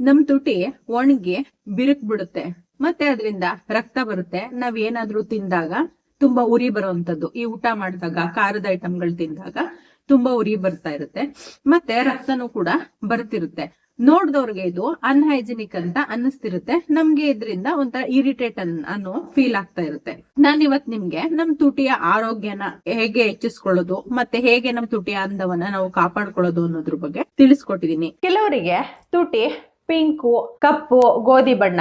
ನಮ್ ತುಟಿ ಒಣಗಿ ಬಿರುಕ್ ಬಿಡುತ್ತೆ. ಮತ್ತೆ ಅದರಿಂದ ರಕ್ತ ಬರುತ್ತೆ. ನಾವ್ ಏನಾದ್ರೂ ತಿಂದಾಗ ತುಂಬಾ ಉರಿ ಬರುವಂತದ್ದು. ಈ ಊಟ ಮಾಡಿದಾಗ, ಖಾರದ ಐಟಮ್ಗಳು ತಿಂದಾಗ ತುಂಬಾ ಉರಿ ಬರ್ತಾ ಇರುತ್ತೆ. ಮತ್ತೆ ರಕ್ತನೂ ಕೂಡ ಬರ್ತಿರುತ್ತೆ. ನೋಡ್ದವ್ರಿಗೆ ಇದು ಅನ್ಹೈಜಿನಿಕ್ ಅಂತ ಅನ್ನಿಸ್ತಿರುತ್ತೆ. ನಮ್ಗೆ ಇದರಿಂದ ಒಂಥರ ಇರಿಟೇಟ್ ಅನ್ನೋ ಫೀಲ್ ಆಗ್ತಾ ಇರುತ್ತೆ. ನಾನ್ ಇವತ್ ನಿಮ್ಗೆ ನಮ್ ತುಟಿಯ ಆರೋಗ್ಯನ ಹೇಗೆ ಹೆಚ್ಚಿಸ್ಕೊಳ್ಳೋದು, ಮತ್ತೆ ಹೇಗೆ ನಮ್ ತುಟಿಯ ಅಂದವನ್ನ ನಾವು ಕಾಪಾಡ್ಕೊಳ್ಳೋದು ಅನ್ನೋದ್ರ ಬಗ್ಗೆ ತಿಳಿಸ್ಕೊಟ್ಟಿದೀನಿ. ಕೆಲವರಿಗೆ ತುಟಿ ಪಿಂಕು, ಕಪ್ಪು, ಗೋಧಿ ಬಣ್ಣ.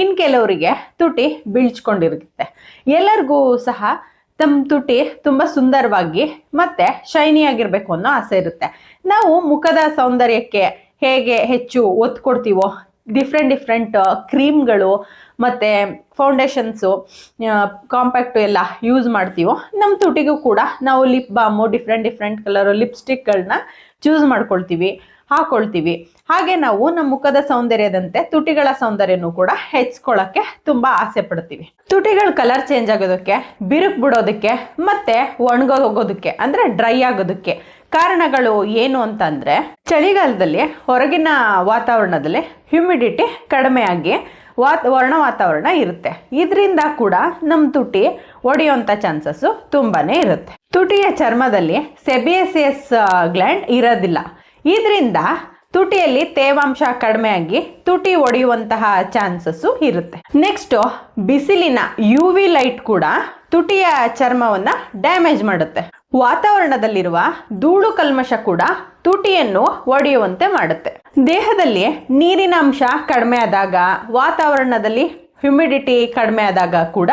ಇನ್ ಕೆಲವರಿಗೆ ತುಟಿ ಬೀಳ್ಚ್ಕೊಂಡಿರುತ್ತೆ ಎಲ್ಲರಿಗೂ ಸಹ ತಮ್ಮ ತುಟಿ ತುಂಬ ಸುಂದರವಾಗಿ ಮತ್ತೆ ಶೈನಿ ಆಗಿರ್ಬೇಕು ಅನ್ನೋ ಆಸೆ ಇರುತ್ತೆ. ನಾವು ಮುಖದ ಸೌಂದರ್ಯಕ್ಕೆ ಹೇಗೆ ಹೆಚ್ಚು ಒತ್ತು ಕೊಡ್ತೀವೋ ಡಿಫ್ರೆಂಟ್ ಡಿಫ್ರೆಂಟ್ ಕ್ರೀಮ್ಗಳು ಮತ್ತೆ ಫೌಂಡೇಶನ್ಸು ಕಾಂಪ್ಯಾಕ್ಟು ಎಲ್ಲ ಯೂಸ್ ಮಾಡ್ತೀವೋ ನಮ್ಮ ತುಟಿಗೂ ಕೂಡ ನಾವು lip balm different different colour ಲಿಪ್ಸ್ಟಿಕ್ಗಳನ್ನ choose ಮಾಡ್ಕೊಳ್ತೀವಿ. ಹಾಕೊಳ್ತೀವಿ. ಹಾಗೆ ನಾವು ನಮ್ಮ ಮುಖದ ಸೌಂದರ್ಯದಂತೆ ತುಟಿಗಳ ಸೌಂದರ್ಯನೂ ಕೂಡ ಹೆಚ್ಚಿಕೊಳ್ಳಕ್ಕೆ ತುಂಬಾ ಆಸೆ ಪಡ್ತೀವಿ. ತುಟಿಗಳ ಕಲರ್ ಚೇಂಜ್ ಆಗೋದಕ್ಕೆ, ಬಿರುಕು ಬಿಡೋದಕ್ಕೆ ಮತ್ತೆ ಒಣಗೋಗೋದಕ್ಕೆ ಅಂದ್ರೆ ಡ್ರೈ ಆಗೋದಕ್ಕೆ ಕಾರಣಗಳು ಏನು ಅಂತಂದ್ರೆ ಚಳಿಗಾಲದಲ್ಲಿ ಹೊರಗಿನ ವಾತಾವರಣದಲ್ಲಿ ಹ್ಯುಮಿಡಿಟಿ ಕಡಿಮೆ ಆಗಿ ವರ್ಣ ವಾತಾವರಣ ಇರುತ್ತೆ. ಇದರಿಂದ ಕೂಡ ನಮ್ಮ ತುಟಿ ಒಡೆಯುವಂಥ ಚಾನ್ಸಸ್ಸು ತುಂಬಾನೇ ಇರುತ್ತೆ. ತುಟಿಯ ಚರ್ಮದಲ್ಲಿ ಸೆಬಿಯಸಿಯಸ್ ಗ್ಲ್ಯಾಂಡ್ ಇರೋದಿಲ್ಲ. ಇದರಿಂದ ತುಟಿಯಲ್ಲಿ ತೇವಾಂಶ ಕಡಿಮೆ ಆಗಿ ತುಟಿ ಒಡೆಯುವಂತಹ ಚಾನ್ಸಸ್ಸು ಇರುತ್ತೆ. ನೆಕ್ಸ್ಟು ಬಿಸಿಲಿನ ಯು ವಿ ಲೈಟ್ ಕೂಡ ತುಟಿಯ ಚರ್ಮವನ್ನ ಡ್ಯಾಮೇಜ್ ಮಾಡುತ್ತೆ. ವಾತಾವರಣದಲ್ಲಿರುವ ಧೂಳು ಕಲ್ಮಶ ಕೂಡ ತುಟಿಯನ್ನು ಒಡೆಯುವಂತೆ ಮಾಡುತ್ತೆ. ದೇಹದಲ್ಲಿ ನೀರಿನ ಅಂಶ ಕಡಿಮೆ ಆದಾಗ ವಾತಾವರಣದಲ್ಲಿ ಹ್ಯುಮಿಡಿಟಿ ಕಡಿಮೆ ಆದಾಗ ಕೂಡ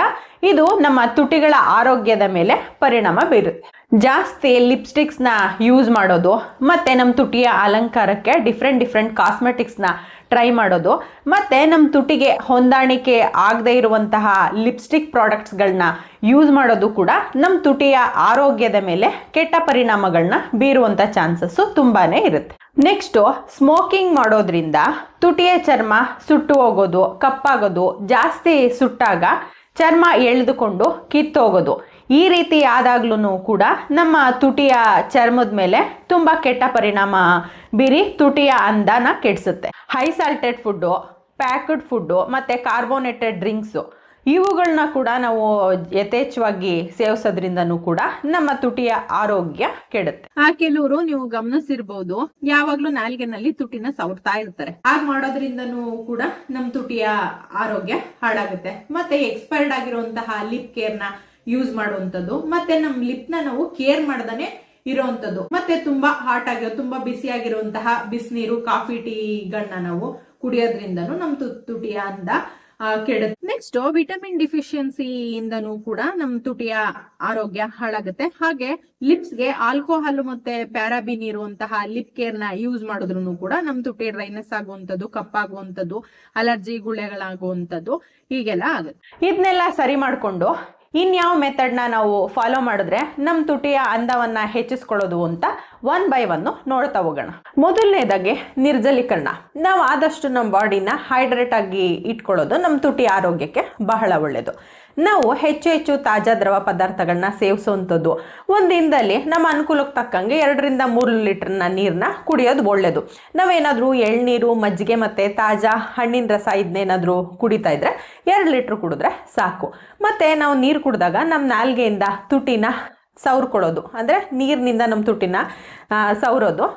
ಇದು ನಮ್ಮ ತುಟಿಗಳ ಆರೋಗ್ಯದ ಮೇಲೆ ಪರಿಣಾಮ ಬೀರುತ್ತೆ. ಜಾಸ್ತಿ ಲಿಪ್ಸ್ಟಿಕ್ಸ್ನ ಯೂಸ್ ಮಾಡೋದು, ಮತ್ತೆ ನಮ್ಮ ತುಟಿಯ ಅಲಂಕಾರಕ್ಕೆ ಡಿಫ್ರೆಂಟ್ ಡಿಫ್ರೆಂಟ್ ಕಾಸ್ಮೆಟಿಕ್ಸ್ನ ಟ್ರೈ ಮಾಡೋದು, ಮತ್ತೆ ನಮ್ಮ ತುಟಿಗೆ ಹೊಂದಾಣಿಕೆ ಆಗದೇ ಇರುವಂತಹ ಲಿಪ್ಸ್ಟಿಕ್ ಪ್ರಾಡಕ್ಟ್ಸ್ಗಳನ್ನ ಯೂಸ್ ಮಾಡೋದು ಕೂಡ ನಮ್ಮ ತುಟಿಯ ಆರೋಗ್ಯದ ಮೇಲೆ ಕೆಟ್ಟ ಪರಿಣಾಮಗಳನ್ನ ಬೀರುವಂಥ ಚಾನ್ಸಸ್ಸು ತುಂಬಾನೇ ಇರುತ್ತೆ. ನೆಕ್ಸ್ಟು ಸ್ಮೋಕಿಂಗ್ ಮಾಡೋದ್ರಿಂದ ತುಟಿಯ ಚರ್ಮ ಸುಟ್ಟು ಹೋಗೋದು, ಕಪ್ಪಾಗೋದು ಜಾಸ್ತಿ ಸುಟ್ಟಾಗ ಚರ್ಮ ಎಳೆದುಕೊಂಡು ಕಿತ್ತೋಗೋದು. ಈ ರೀತಿ ಆದಾಗ್ಲೂ ಕೂಡ ನಮ್ಮ ತುಟಿಯ ಚರ್ಮದ ಮೇಲೆ ತುಂಬ ಕೆಟ್ಟ ಪರಿಣಾಮ ಬೀರಿ ತುಟಿಯ ಅಂದನ ಕೆಡಿಸುತ್ತೆ. High salted food packed food ಮತ್ತು ಕಾರ್ಬೋನೇಟೆಡ್ ಡ್ರಿಂಕ್ಸು ಇವುಗಳನ್ನ ಕೂಡ ನಾವು ಯಥೇಚ್ಛವಾಗಿ ಸೇವಿಸೋದ್ರಿಂದನೂ ಕೂಡ ನಮ್ಮ ತುಟಿಯ ಆರೋಗ್ಯ ಕೆಡುತ್ತೆ. ಆ ಕೆಲವರು ನೀವು ಗಮನಿಸಿರ್ಬೋದು, ಯಾವಾಗ್ಲೂ ನಾಲ್ಗೆನಲ್ಲಿ ತುಟಿನ ಸವರ್ತಾ ಇರ್ತಾರೆ. ಹಾಗೆ ಮಾಡೋದ್ರಿಂದನೂ ಕೂಡ ನಮ್ ತುಟಿಯ ಆರೋಗ್ಯ ಹಾಳಾಗುತ್ತೆ. ಮತ್ತೆ ಎಕ್ಸ್ಪೈರ್ಡ್ ಆಗಿರುವಂತಹ ಲಿಪ್ ಕೇರ್ನ ಯೂಸ್ ಮಾಡುವಂತದ್ದು ಮತ್ತೆ ನಮ್ ಲಿಪ್ನ ನಾವು ಕೇರ್ ಮಾಡದನೆ ಇರುವಂತದ್ದು ಮತ್ತೆ ತುಂಬಾ ಹಾಟ್ ಆಗಿರೋ, ತುಂಬಾ ಬಿಸಿ ಆಗಿರುವಂತಹ ಬಿಸಿನೀರು, ಕಾಫಿ ಟೀಗಳನ್ನ ನಾವು ಕುಡಿಯೋದ್ರಿಂದನೂ ನಮ್ ತುಟಿಯ ಅಂದ ಕೆಡುತ್ತೆ. ನೆಕ್ಸ್ಟ್ ವಿಟಮಿನ್ ಡಿಫಿಷಿಯನ್ಸಿ ಇಂದನೂ ಕೂಡ ನಮ್ ತುಟಿಯ ಆರೋಗ್ಯ ಹಾಳಾಗುತ್ತೆ. ಹಾಗೆ ಲಿಪ್ಸ್ಗೆ ಆಲ್ಕೋಹಾಲ್ ಮತ್ತೆ ಪ್ಯಾರಾಬಿನ್ ಇರುವಂತಹ ಲಿಪ್ ಕೇರ್ನ ಯೂಸ್ ಮಾಡಿದ್ರು ಕೂಡ ನಮ್ ತುಟಿ ಡ್ರೈನೆಸ್ ಆಗುವಂತದ್ದು ಕಪ್ಪಾಗುವಂತದ್ದು ಅಲರ್ಜಿ ಗುಳೆಗಳಾಗುವಂತದ್ದು ಹೀಗೆಲ್ಲ ಆಗುತ್ತೆ. ಇದನ್ನೆಲ್ಲ ಸರಿ ಮಾಡ್ಕೊಂಡು ಇನ್ಯಾವ ಮೆಥಡ್ನ ನಾವು ಫಾಲೋ ಮಾಡಿದ್ರೆ ನಮ್ಮ ತುಟಿಯ ಅಂದವನ್ನ ಹೆಚ್ಚಿಸ್ಕೊಳ್ಳೋದು ಅಂತ ಒನ್ ಬೈ ಒನ್ ನೋಡ್ತಾ ಹೋಗೋಣ. ಮೊದಲನೇದಾಗಿ ನಿರ್ಜಲೀಕರಣ. ನಾವು ಆದಷ್ಟು ನಮ್ಮ ಬಾಡಿನ ಹೈಡ್ರೇಟ್ ಆಗಿ ಇಟ್ಕೊಳ್ಳೋದು ನಮ್ಮ ತುಟಿ ಆರೋಗ್ಯಕ್ಕೆ ಬಹಳ ಒಳ್ಳೆಯದು ನಾವು ಹೆಚ್ಚು ಹೆಚ್ಚು ತಾಜಾ ದ್ರವ ಪದಾರ್ಥಗಳನ್ನ ಸೇವಿಸುವಂಥದ್ದು. ಒಂದಿನದಲ್ಲಿ ದಿನದಲ್ಲಿ ನಮ್ಮ ಅನುಕೂಲಕ್ಕೆ ತಕ್ಕಂಗೆ ಎರಡರಿಂದ ಮೂರು ಲೀಟರ್ನ ನೀರನ್ನ ಕುಡಿಯೋದು ಒಳ್ಳೆಯದು ನಾವೇನಾದರೂ ಎಳ್ನೀರು, ಮಜ್ಜಿಗೆ ಮತ್ತು ತಾಜಾ ಹಣ್ಣಿನ ರಸ ಇದನ್ನೇನಾದರೂ ಕುಡಿತಾ ಇದ್ರೆ ಎರಡು ಲೀಟ್ರ್ ಕುಡಿದ್ರೆ ಸಾಕು. ಮತ್ತು ನಾವು ನೀರು ಕುಡಿದಾಗ ನಮ್ಮ ನಾಲ್ಗೆಯಿಂದ ತುಟಿನ ಸವರ್ಕೊಳ್ಳೋದು. ಅಂದರೆ ನೀರಿನಿಂದ ನಮ್ಮ ತುಟಿನ ಸವರೋದು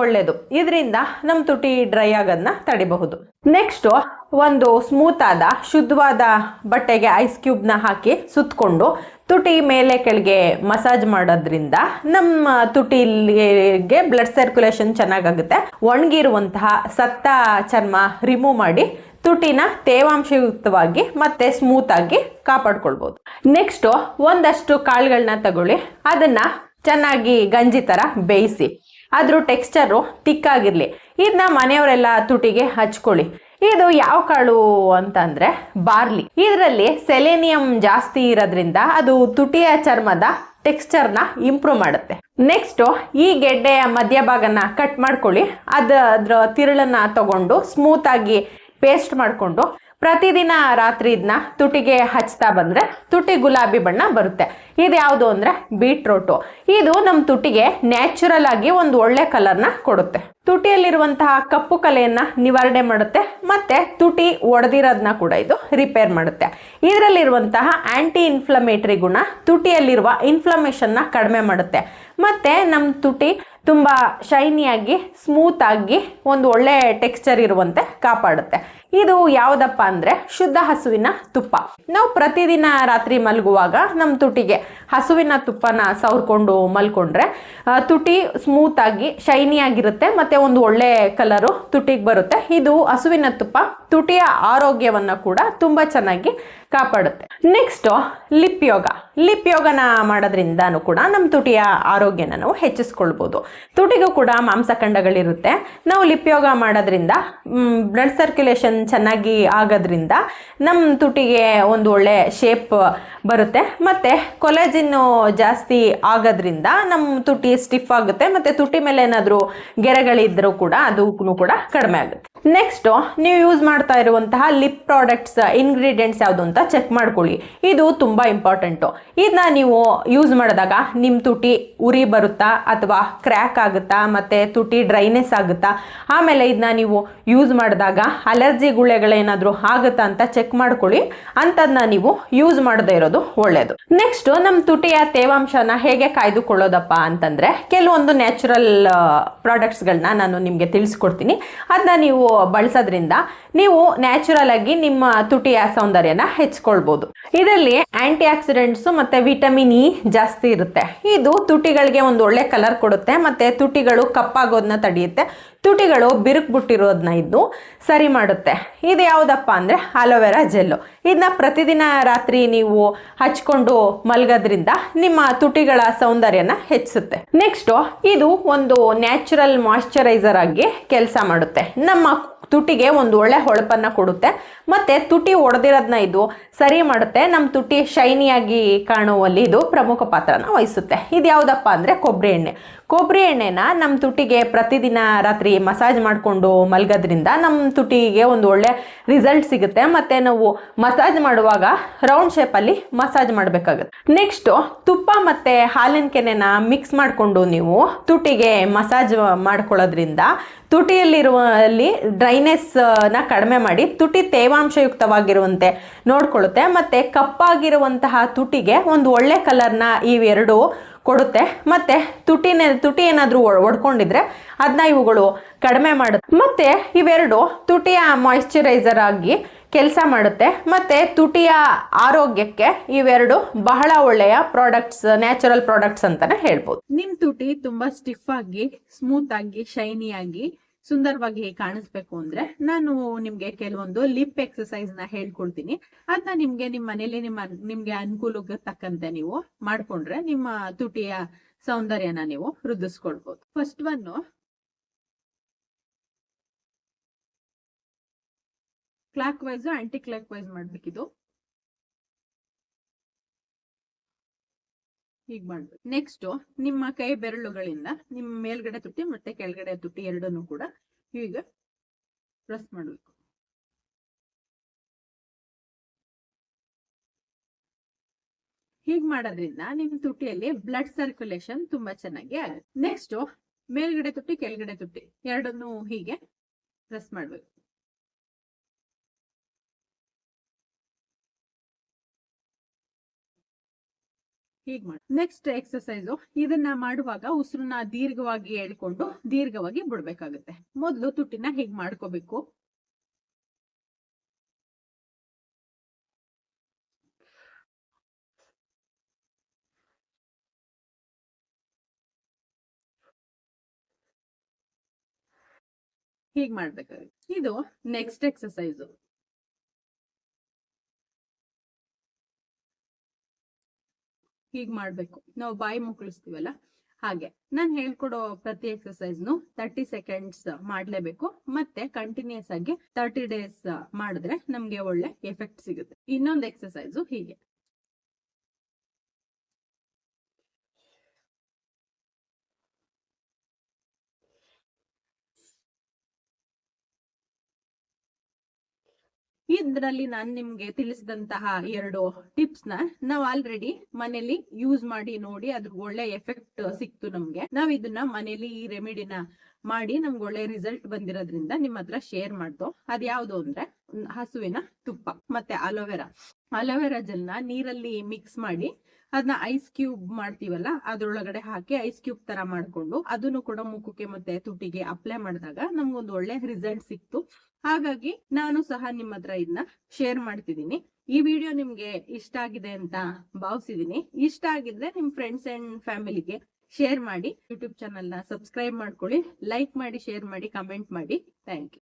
ಒಳ್ಳೆಯದು ಇದರಿಂದ ನಮ್ಮ ತುಟಿ ಡ್ರೈ ಆಗೋದನ್ನ ತಡಿಬಹುದು. ನೆಕ್ಸ್ಟು ಒಂದು ಸ್ಮೂತ್ ಆದ ಶುದ್ಧವಾದ ಬಟ್ಟೆಗೆ ಐಸ್ ಕ್ಯೂಬ್ನ ಹಾಕಿ ಸುತ್ತಕೊಂಡು ತುಟಿ ಮೇಲೆ ಕೆಳಗೆ ಮಸಾಜ್ ಮಾಡೋದ್ರಿಂದ ನಮ್ಮ ತುಟಿಗೆ ಬ್ಲಡ್ ಸರ್ಕ್ಯುಲೇಷನ್ ಚೆನ್ನಾಗಾಗುತ್ತೆ. ಒಣಗಿರುವಂತಹ ಸತ್ತ ಚರ್ಮ ರಿಮೂವ್ ಮಾಡಿ ತುಟಿನ ತೇವಾಂಶಯುಕ್ತವಾಗಿ ಮತ್ತೆ ಸ್ಮೂತ್ ಆಗಿ ಕಾಪಾಡ್ಕೊಳ್ಬೋದು. ನೆಕ್ಸ್ಟ್ ಒಂದಷ್ಟು ಕಾಳುಗಳನ್ನ ತಗೊಳ್ಳಿ. ಅದನ್ನ ಚೆನ್ನಾಗಿ ಗಂಜಿ ಥರ ಬೇಯಿಸಿ. ಅದ್ರ ಟೆಕ್ಸ್ಚರು ತಿಕ್ಕಾಗಿರ್ಲಿ. ಇದನ್ನ ಮನೆಯವರೆಲ್ಲ ತುಟಿಗೆ ಹಚ್ಕೊಳ್ಳಿ. ಇದು ಯಾವ ಕಾಳು ಅಂತಂದ್ರೆ ಬಾರ್ಲಿ. ಇದರಲ್ಲಿ ಸೆಲೆನಿಯಂ ಜಾಸ್ತಿ ಇರೋದ್ರಿಂದ ಅದು ತುಟಿಯ ಚರ್ಮದ ಟೆಕ್ಸ್ಚರ್ನ ಇಂಪ್ರೂವ್ ಮಾಡುತ್ತೆ. ನೆಕ್ಸ್ಟ್ ಈ ಗೆಡ್ಡೆಯ ಮಧ್ಯಭಾಗನ ಕಟ್ ಮಾಡ್ಕೊಳ್ಳಿ. ಅದ ಅದ್ರ ತಿರುಳನ್ನ ತಗೊಂಡು ಸ್ಮೂತ್ ಆಗಿ ಪೇಸ್ಟ್ ಮಾಡಿಕೊಂಡು ಪ್ರತಿದಿನ ರಾತ್ರಿ ಇದನ್ನ ತುಟಿಗೆ ಹಚ್ತಾ ಬಂದ್ರೆ ತುಟಿ ಗುಲಾಬಿ ಬಣ್ಣ ಬರುತ್ತೆ. ಇದು ಯಾವುದು ಅಂದ್ರೆ ಬೀಟ್ರೋಟು. ಇದು ನಮ್ಮ ತುಟಿಗೆ ನ್ಯಾಚುರಲ್ ಆಗಿ ಒಂದು ಒಳ್ಳೆ ಕಲರ್ನ ಕೊಡುತ್ತೆ. ತುಟಿಯಲ್ಲಿರುವಂತಹ ಕಪ್ಪು ಕಲೆಯನ್ನ ನಿವಾರಣೆ ಮಾಡುತ್ತೆ, ಮತ್ತೆ ತುಟಿ ಒಡೆದಿರೋದನ್ನ ಕೂಡ ಇದು ರಿಪೇರ್ ಮಾಡುತ್ತೆ. ಇದರಲ್ಲಿರುವಂತಹ ಆಂಟಿ ಇನ್ಫ್ಲಮೇಟರಿ ಗುಣ ತುಟಿಯಲ್ಲಿರುವ ಇನ್ಫ್ಲಮೇಷನ್ನ ಕಡಿಮೆ ಮಾಡುತ್ತೆ. ಮತ್ತೆ ನಮ್ಮ ತುಟಿ ತುಂಬ ಶೈನಿಯಾಗಿ ಸ್ಮೂತ್ ಆಗಿ ಒಂದು ಒಳ್ಳೆ ಟೆಕ್ಸ್ಚರ್ ಇರುವಂತೆ ಕಾಪಾಡುತ್ತೆ. ಇದು ಯಾವುದಪ್ಪ ಅಂದ್ರೆ ಶುದ್ಧ ಹಸುವಿನ ತುಪ್ಪ. ನಾವು ಪ್ರತಿದಿನ ರಾತ್ರಿ ಮಲಗುವಾಗ ನಮ್ಮ ತುಟಿಗೆ ಹಸುವಿನ ತುಪ್ಪನ ಸವರ್ಕೊಂಡು ಮಲ್ಕೊಂಡ್ರೆ ತುಟಿ ಸ್ಮೂತ್ ಆಗಿ ಶೈನಿ ಆಗಿರುತ್ತೆ, ಮತ್ತೆ ಒಂದು ಒಳ್ಳೆ ಕಲರು ತುಟಿಗೆ ಬರುತ್ತೆ. ಇದು ಹಸುವಿನ ತುಪ್ಪ. ತುಟಿಯ ಆರೋಗ್ಯವನ್ನ ಕೂಡ ತುಂಬಾ ಚೆನ್ನಾಗಿ ಕಾಪಾಡುತ್ತೆ. Next lip yoga. ಲಿಪ್ ಯೋಗನ ಮಾಡೋದ್ರಿಂದನೂ ಕೂಡ ನಮ್ಮ ತುಟಿಯ ಆರೋಗ್ಯನ ನಾವು ಹೆಚ್ಚಿಸ್ಕೊಳ್ಬೋದು. ತುಟಿಗೂ ಕೂಡ ಮಾಂಸಖಂಡಗಳಿರುತ್ತೆ. ನಾವು ಲಿಪ್ ಯೋಗ ಮಾಡೋದ್ರಿಂದ ಬ್ಲಡ್ ಸರ್ಕ್ಯುಲೇಷನ್ ಚೆನ್ನಾಗಿ ಆಗೋದ್ರಿಂದ ನಮ್ಮ ತುಟಿಗೆ ಒಂದು ಒಳ್ಳೆ ಶೇಪ್ ಬರುತ್ತೆ. ಮತ್ತು ಕೊಲೆಜಿನ್ನು ಜಾಸ್ತಿ ಆಗೋದ್ರಿಂದ ನಮ್ಮ ತುಟಿ ಸ್ಟಿಫ್ ಆಗುತ್ತೆ. ಮತ್ತು ತುಟಿ ಮೇಲೆ ಏನಾದರೂ ಗೆರೆಗಳಿದ್ದರೂ ಕೂಡ ಅದಕ್ಕೂ ಕೂಡ ಕಡಿಮೆ ಆಗುತ್ತೆ. ನೆಕ್ಸ್ಟು ನೀವು ಯೂಸ್ ಮಾಡ್ತಾ ಇರುವಂತಹ ಲಿಪ್ ಪ್ರಾಡಕ್ಟ್ಸ್ ಇಂಗ್ರೀಡಿಯೆಂಟ್ಸ್ ಯಾವುದು ಅಂತ ಚೆಕ್ ಮಾಡ್ಕೊಳ್ಳಿ. ಇದು ತುಂಬ ಇಂಪಾರ್ಟೆಂಟು ಇದನ್ನ ನೀವು ಯೂಸ್ ಮಾಡಿದಾಗ ನಿಮ್ಮ ತುಟಿ ಉರಿ ಬರುತ್ತಾ ಅಥವಾ ಕ್ರ್ಯಾಕ್ ಆಗುತ್ತಾ ಮತ್ತೆ ತುಟಿ ಡ್ರೈನೆಸ್ ಆಗುತ್ತಾ? ಆಮೇಲೆ ಇದನ್ನ ನೀವು ಯೂಸ್ ಮಾಡಿದಾಗ ಅಲರ್ಜಿ ಗುಳೆಗಳೇನಾದರೂ ಆಗುತ್ತಾ ಅಂತ ಚೆಕ್ ಮಾಡ್ಕೊಳ್ಳಿ. ಅಂಥದನ್ನ ನೀವು ಯೂಸ್ ಮಾಡದೇ ಇರೋದು ಒಳ್ಳೆಯದು ನೆಕ್ಸ್ಟ್ ನಮ್ಮ ತುಟಿಯ ತೇವಾಂಶನ ಹೇಗೆ ಕಾಯ್ದುಕೊಳ್ಳೋದಪ್ಪ ಅಂತಂದ್ರೆ ಕೆಲವೊಂದು ನ್ಯಾಚುರಲ್ ಪ್ರಾಡಕ್ಟ್ಸ್ಗಳನ್ನ ನಾನು ನಿಮಗೆ ತಿಳಿಸ್ಕೊಡ್ತೀನಿ. ಅದನ್ನ ನೀವು ಬಳಸೋದ್ರಿಂದ ನೀವು ನ್ಯಾಚುರಲ್ ಆಗಿ ನಿಮ್ಮ ತುಟಿಯ ಸೌಂದರ್ಯನ ಹೆಚ್ಕೊಳ್ಬೋದು ಇದರಲ್ಲಿ ಆಂಟಿ ಆಕ್ಸಿಡೆಂಟ್ಸ್ ಮತ್ತೆ ವಿಟಮಿನ್ ಇ ಜಾಸ್ತಿ ಇರುತ್ತೆ. ಇದು ತುಟಿಗಳಿಗೆ ಒಂದು ಒಳ್ಳೆ ಕಲರ್ ಕೊಡುತ್ತೆ, ಮತ್ತೆ ತುಟಿಗಳು ಕಪ್ಪಾಗೋದನ್ನ ತಡೆಯುತ್ತೆ. ತುಟಿಗಳು ಬಿರುಕ್ಬಿಟ್ಟಿರೋದನ್ನ ಇದು ಸರಿ ಮಾಡುತ್ತೆ. ಇದು ಯಾವುದಪ್ಪ ಅಂದರೆ ಅಲೋವೆರಾ ಜೆಲ್ಲು. ಇದನ್ನ ಪ್ರತಿದಿನ ರಾತ್ರಿ ನೀವು ಹಚ್ಕೊಂಡು ಮಲಗೋದ್ರಿಂದ ನಿಮ್ಮ ತುಟಿಗಳ ಸೌಂದರ್ಯನ ಹೆಚ್ಚಿಸುತ್ತೆ. ನೆಕ್ಸ್ಟು ಇದು ಒಂದು ನ್ಯಾಚುರಲ್ ಮಾಯಶ್ಚರೈಸರ್ ಆಗಿ ಕೆಲಸ ಮಾಡುತ್ತೆ. ನಮ್ಮ ತುಟಿಗೆ ಒಂದು ಒಳ್ಳೆ ಹೊಳಪನ್ನ ಕೊಡುತ್ತೆ. ಮತ್ತೆ ತುಟಿ ಒಡೆದಿರೋದನ್ನ ಇದು ಸರಿ ಮಾಡುತ್ತೆ. ನಮ್ಮ ತುಟಿ ಶೈನಿಯಾಗಿ ಕಾಣುವಲ್ಲಿ ಇದು ಪ್ರಮುಖ ಪಾತ್ರನ ವಹಿಸುತ್ತೆ. ಇದು ಯಾವುದಪ್ಪ ಅಂದರೆ ಕೊಬ್ಬರಿ ಎಣ್ಣೆ. ಕೊಬ್ಬರಿ ಎಣ್ಣೆನ ನಮ್ಮ ತುಟಿಗೆ ಪ್ರತಿದಿನ ರಾತ್ರಿ ಮಸಾಜ್ ಮಾಡಿಕೊಂಡು ಮಲಗೋದ್ರಿಂದ ನಮ್ಮ ತುಟಿಗೆ ಒಂದು ಒಳ್ಳೆ ರಿಸಲ್ಟ್ ಸಿಗುತ್ತೆ. ಮತ್ತೆ ನಾವು ಮಸಾಜ್ ಮಾಡುವಾಗ ರೌಂಡ್ ಶೇಪಲ್ಲಿ ಮಸಾಜ್ ಮಾಡಬೇಕಾಗುತ್ತೆ. ನೆಕ್ಸ್ಟು ತುಪ್ಪ ಮತ್ತು ಹಾಲಿನ ಕೆನೆನ ಮಿಕ್ಸ್ ಮಾಡಿಕೊಂಡು ನೀವು ತುಟಿಗೆ ಮಸಾಜ್ ಮಾಡ್ಕೊಳ್ಳೋದ್ರಿಂದ ತುಟಿಯಲ್ಲಿರುವಲ್ಲಿ ಅಲ್ಲಿ ಡ್ರೈನೆಸ್ನ ಕಡಿಮೆ ಮಾಡಿ ತುಟಿ ತೇವಾಂಶಯುಕ್ತವಾಗಿರುವಂತೆ ನೋಡ್ಕೊಳ್ಳುತ್ತೆ. ಮತ್ತೆ ಕಪ್ಪಾಗಿರುವಂತಹ ತುಟಿಗೆ ಒಂದು ಒಳ್ಳೆ ಕಲರ್ನ ಇವೆರಡು ಕೊಡುತ್ತೆ. ಮತ್ತೆ ತುಟಿನ, ತುಟಿ ಏನಾದ್ರೂ ಒಡ್ಕೊಂಡಿದ್ರೆ ಅದನ್ನ ಇವುಗಳು ಕಡಿಮೆ ಮಾಡುತ್ತೆ. ಮತ್ತೆ ಇವೆರಡು ತುಟಿಯ ಮಾಯಿಶ್ಚರೈಸರ್ ಆಗಿ ಕೆಲಸ ಮಾಡುತ್ತೆ. ಮತ್ತೆ ತುಟಿಯ ಆರೋಗ್ಯಕ್ಕೆ ಇವೆರಡು ಬಹಳ ಒಳ್ಳೆಯ ಪ್ರಾಡಕ್ಟ್ಸ್ ನ್ಯಾಚುರಲ್ ಪ್ರಾಡಕ್ಟ್ಸ್ ಅಂತಾನೆ ಹೇಳ್ಬೋದು. ನಿಮ್ ತುಟಿ ತುಂಬಾ ಸ್ಟಿಫ್ ಆಗಿ ಸ್ಮೂತ್ ಆಗಿ ಶೈನಿ ಆಗಿ ಸುಂದರವಾಗಿ ಕಾಣಿಸ್ಬೇಕು ಅಂದ್ರೆ ನಾನು ನಿಮ್ಗೆ ಕೆಲವೊಂದು ಲಿಪ್ ಎಕ್ಸಸೈಸ್ನ ಹೇಳ್ಕೊಡ್ತೀನಿ. ಅದನ್ನ ನಿಮ್ಗೆ ನಿಮ್ ಮನೇಲಿ ನಿಮ್ಮ ನಿಮ್ಗೆ ಅನುಕೂಲಕ್ಕೆ ತಕ್ಕಂತೆ ನೀವು ಮಾಡ್ಕೊಂಡ್ರೆ ನಿಮ್ಮ ತುಟಿಯ ಸೌಂದರ್ಯನ ನೀವು ವೃದ್ಧಿಸ್ಕೊಳ್ಬಹುದು first one clockwise anticlockwise ಮಾಡ್ಬೇಕಿದು. ಹೀಗ್ ಮಾಡ್ಬೇಕು. ನೆಕ್ಸ್ಟ್ ನಿಮ್ಮ ಕೈ ಬೆರಳುಗಳಿಂದ ನಿಮ್ಮ ಮೇಲ್ಗಡೆ ತುಟ್ಟಿ ಮತ್ತೆ ಕೆಳಗಡೆ ತುಟಿ ಎರಡನ್ನು ಕೂಡ ಹೀಗೆ ಪ್ರೆಸ್ ಮಾಡ್ಬೇಕು. ಹೀಗ್ ಮಾಡೋದ್ರಿಂದ ನಿಮ್ ತುಟಿಯಲ್ಲಿ ಬ್ಲಡ್ ಸರ್ಕ್ಯುಲೇಷನ್ ತುಂಬಾ ಚೆನ್ನಾಗಿ ಆಗುತ್ತೆ. ನೆಕ್ಸ್ಟ್ ಮೇಲ್ಗಡೆ ತುಟ್ಟಿ, ಕೆಳಗಡೆ ತುಟ್ಟಿ ಎರಡನ್ನು ಹೀಗೆ ಪ್ರೆಸ್ ಮಾಡ್ಬೇಕು. ಹೀಗ್ ಮಾಡಿ. ನೆಕ್ಸ್ಟ್ ಎಕ್ಸಸೈಸ್ ಇದನ್ನ ಮಾಡುವಾಗ ಉಸಿರನ್ನ ದೀರ್ಘವಾಗಿ ಎಳ್ಕೊಂಡು ದೀರ್ಘವಾಗಿ ಬಿಡ್ಬೇಕಾಗುತ್ತೆ. ಮೊದಲು ತುಟ್ಟಿನ ಹೀಗೆ ಮಾಡ್ಕೋಬೇಕು. ಹೀಗ್ ಮಾಡ್ಬೇಕಾಗುತ್ತೆ. ಇದು ನೆಕ್ಸ್ಟ್ ಎಕ್ಸಸೈಸ್ ಹೀಗ್ ಮಾಡ್ಬೇಕು. ನಾವು ಬಾಯಿ ಮುಕ್ಳಿಸ್ತೀವಲ್ಲ? ಹಾಗೆ. ನಾನು ಹೇಳ್ಕೊಡೋ ಪ್ರತಿ ಎಕ್ಸಸೈಸ್ನು ತರ್ಟಿ ಸೆಕೆಂಡ್ಸ್ ಮಾಡ್ಲೇಬೇಕು. ಮತ್ತೆ ಕಂಟಿನ್ಯೂಸ್ ಆಗಿ ತರ್ಟಿ ಡೇಸ್ ಮಾಡಿದ್ರೆ ನಮ್ಗೆ ಒಳ್ಳೆ ಎಫೆಕ್ಟ್ ಸಿಗುತ್ತೆ. ಇನ್ನೊಂದು ಎಕ್ಸಸೈಸ್ ಹೀಗೆ. ಇದ್ರಲ್ಲಿ ನಾನು ನಿಮ್ಗೆ ತಿಳಿಸಿದಂತಹ ಎರಡು ಟಿಪ್ಸ್ನ ನಾವ್ ಆಲ್ರೆಡಿ ಮನೇಲಿ ಯೂಸ್ ಮಾಡಿ ನೋಡಿ ಅದ್ರ ಒಳ್ಳೆ ಎಫೆಕ್ಟ್ ಸಿಕ್ತು ನಮ್ಗೆ. ನಾವ್ ಇದನ್ನ ಮನೇಲಿ ಈ ರೆಮಿಡಿನ ಮಾಡಿ ನಮ್ಗೆ ಒಳ್ಳೆ ರಿಸಲ್ಟ್ ಬಂದಿರೋದ್ರಿಂದ ನಿಮ್ ಹತ್ರ ಶೇರ್ ಮಾಡ್ದು. ಅದ್ಯಾವ್ದು ಅಂದ್ರೆ ಹಸುವಿನ ತುಪ್ಪ, ಮತ್ತೆ ಅಲೋವೆರಾ. ಅಲೋವೆರಾ ಜೆಲ್ನ ನೀರಲ್ಲಿ ಮಿಕ್ಸ್ ಮಾಡಿ ಅದನ್ನ ಐಸ್ ಕ್ಯೂಬ್ ಮಾಡ್ತೀವಲ್ಲ, ಅದ್ರೊಳಗಡೆ ಹಾಕಿ ಐಸ್ ಕ್ಯೂಬ್ ತರ ಮಾಡ್ಕೊಂಡು, ಅದನ್ನು ಕೂಡ ಮುಖಕ್ಕೆ ಮತ್ತೆ ತುಟಿಗೆ ಅಪ್ಲೈ ಮಾಡಿದಾಗ ನಮ್ಗೊಂದು ಒಳ್ಳೆ ರಿಸಲ್ಟ್ ಸಿಕ್ತು. ಹಾಗಾಗಿ ನಾನು ಸಹ ನಿಮ್ಮ ಹತ್ರ ಇದನ್ನ ಶೇರ್ ಮಾಡ್ತಿದ್ದೀನಿ. ಈ ವಿಡಿಯೋ ನಿಮ್ಗೆ ಇಷ್ಟ ಆಗಿದೆ ಅಂತ ಭಾವಿಸಿದೀನಿ ಇಷ್ಟ ಆಗಿದ್ರೆ ನಿಮ್ ಫ್ರೆಂಡ್ಸ್ ಅಂಡ್ ಫ್ಯಾಮಿಲಿಗೆ ಶೇರ್ ಮಾಡಿ ಯೂಟ್ಯೂಬ್ ಚಾನೆಲ್ನ ಸಬ್ಸ್ಕ್ರೈಬ್ ಮಾಡ್ಕೊಳ್ಳಿ ಲೈಕ್ ಮಾಡಿ ಶೇರ್ ಮಾಡಿ ಕಮೆಂಟ್ ಮಾಡಿ. Thank you